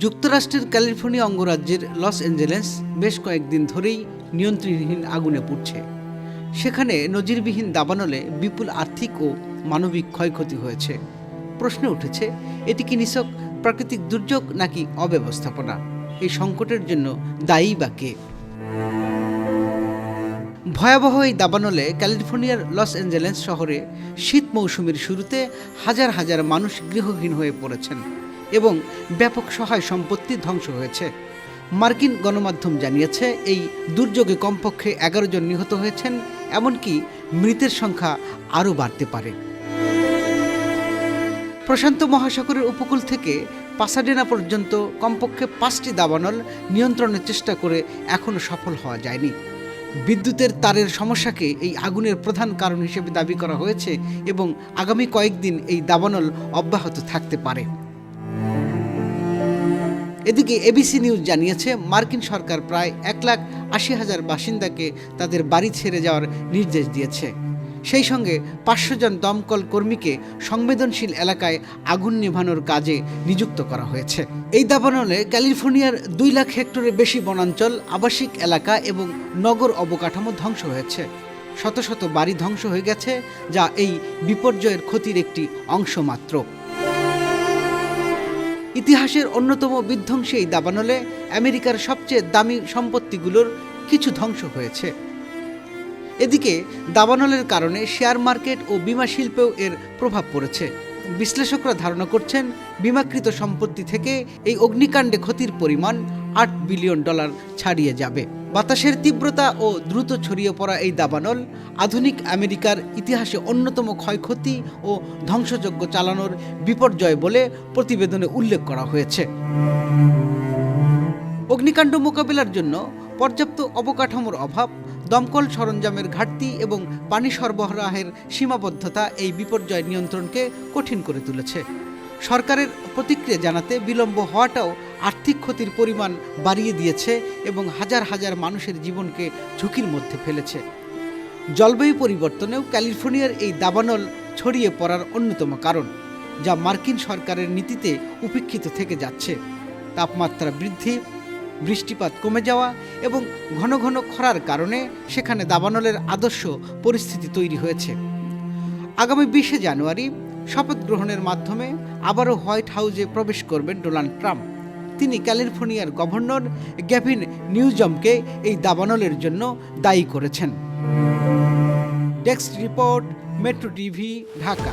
যুক্তরাষ্ট্রের ক্যালিফোর্নিয়া অঙ্গরাজ্যের Los Angeles বেশ কয়েকদিন ধরেই নিয়ন্ত্রণহীন আগুনে পুড়ছে। সেখানে নজিরবিহীন দাবানলে বিপুল আর্থিক ও মানবিক ক্ষয়ক্ষতি হয়েছে। প্রশ্ন উঠেছে, এটি কি নিছক প্রাকৃতিক দুর্যোগ নাকি অব্যবস্থাপনা? এই সংকটের জন্য দায়ী বা কে? ভয়াবহ এই দাবানলে ক্যালিফোর্নিয়ার লস অ্যাঞ্জেলেস শহরে শীত মৌসুমের শুরুতে হাজার হাজার মানুষ গৃহহীন হয়ে পড়েছেন। এবং ব্যাপক সহায় সম্পত্তি ধ্বংস হয়েছে। মার্কিন গণমাধ্যম জানিয়েছে, এই দুর্যোগে কমপক্ষে এগারো জন নিহত হয়েছেন, এমনকি মৃতের সংখ্যা আরও বাড়তে পারে। প্রশান্ত মহাসাগরের উপকূল থেকে পাসাডেনা পর্যন্ত কমপক্ষে পাঁচটি দাবানল নিয়ন্ত্রণের চেষ্টা করে এখনও সফল হওয়া যায়নি। বিদ্যুতের তারের সমস্যাকে এই আগুনের প্রধান কারণ হিসেবে দাবি করা হয়েছে এবং আগামী কয়েকদিন এই দাবানল অব্যাহত থাকতে পারে। এদিকে এবিসি নিউজ জানিয়েছে, মার্কিন সরকার প্রায় এক লাখ আশি হাজার বাসিন্দাকে তাদের বাড়ি ছেড়ে যাওয়ার নির্দেশ দিয়েছে। সেই সঙ্গে পাঁচশো জন দমকল কর্মীকে সংবেদনশীল এলাকায় আগুন নেভানোর কাজে নিযুক্ত করা হয়েছে। এই দাবানলে ক্যালিফোর্নিয়ার দুই লাখ হেক্টরের বেশি বনাঞ্চল, আবাসিক এলাকা এবং নগর অবকাঠামো ধ্বংস হয়েছে। শত শত বাড়ি ধ্বংস হয়ে গেছে, যা এই বিপর্যয়ের ক্ষতির একটি অংশ মাত্র। ইতিহাসের অন্যতম বিধ্বংসী দাবানলে আমেরিকার সবচেয়ে দামি সম্পত্তিগুলোর কিছু ধ্বংস হয়েছে। এদিকে, দাবানলের কারণে শেয়ার মার্কেট ও বিমা শিল্পেও এর প্রভাব পড়েছে। বিশ্লেষকরা ধারণা করছেন, বিমাকৃত সম্পত্তি থেকে এই অগ্নিকাণ্ডে ক্ষতির পরিমাণ আট বিলিয়ন ডলার ছাড়িয়ে যাবে। বাতাসের তীব্রতা ও দ্রুত ছড়িয়ে পড়া এই দাবানল আধুনিক আমেরিকার ইতিহাসে অন্যতম ক্ষয়ক্ষতি ও ধ্বংসযজ্ঞ চালানোর বিপর্যয় বলে প্রতিবেদনে উল্লেখ করা হয়েছে। অগ্নিকাণ্ড মোকাবিলার জন্য পর্যাপ্ত অবকাঠামোর অভাব, দমকল সরঞ্জামের ঘাটতি এবং পানি সরবরাহের সীমাবদ্ধতা এই বিপর্যয় নিয়ন্ত্রণকে কঠিন করে তুলেছে। সরকারের প্রতিক্রিয়া জানাতে বিলম্ব হওয়াটাও আর্থিক ক্ষতির পরিমাণ বাড়িয়ে দিয়েছে এবং হাজার হাজার মানুষের জীবনকে ঝুঁকির মধ্যে ফেলেছে। জলবায়ু পরিবর্তনেও ক্যালিফোর্নিয়ার এই দাবানল ছড়িয়ে পড়ার অন্যতম কারণ, যা মার্কিন সরকারের নীতিতে উপেক্ষিত থেকে যাচ্ছে। তাপমাত্রা বৃদ্ধি, বৃষ্টিপাত কমে যাওয়া এবং ঘন ঘন খরার কারণে সেখানে দাবানলের আদর্শ পরিস্থিতি তৈরি হয়েছে। আগামী বিশে জানুয়ারি শপথ গ্রহণের মাধ্যমে আবারও হোয়াইট হাউসে প্রবেশ করবেন ডোনাল্ড ট্রাম্প। তিনি ক্যালিফোর্নিয়ার গভর্নর গ্যাভিন নিউজমকে এই দাবানলের জন্য দায়ী করেছেন। Desk report, metro TV, Dhaka.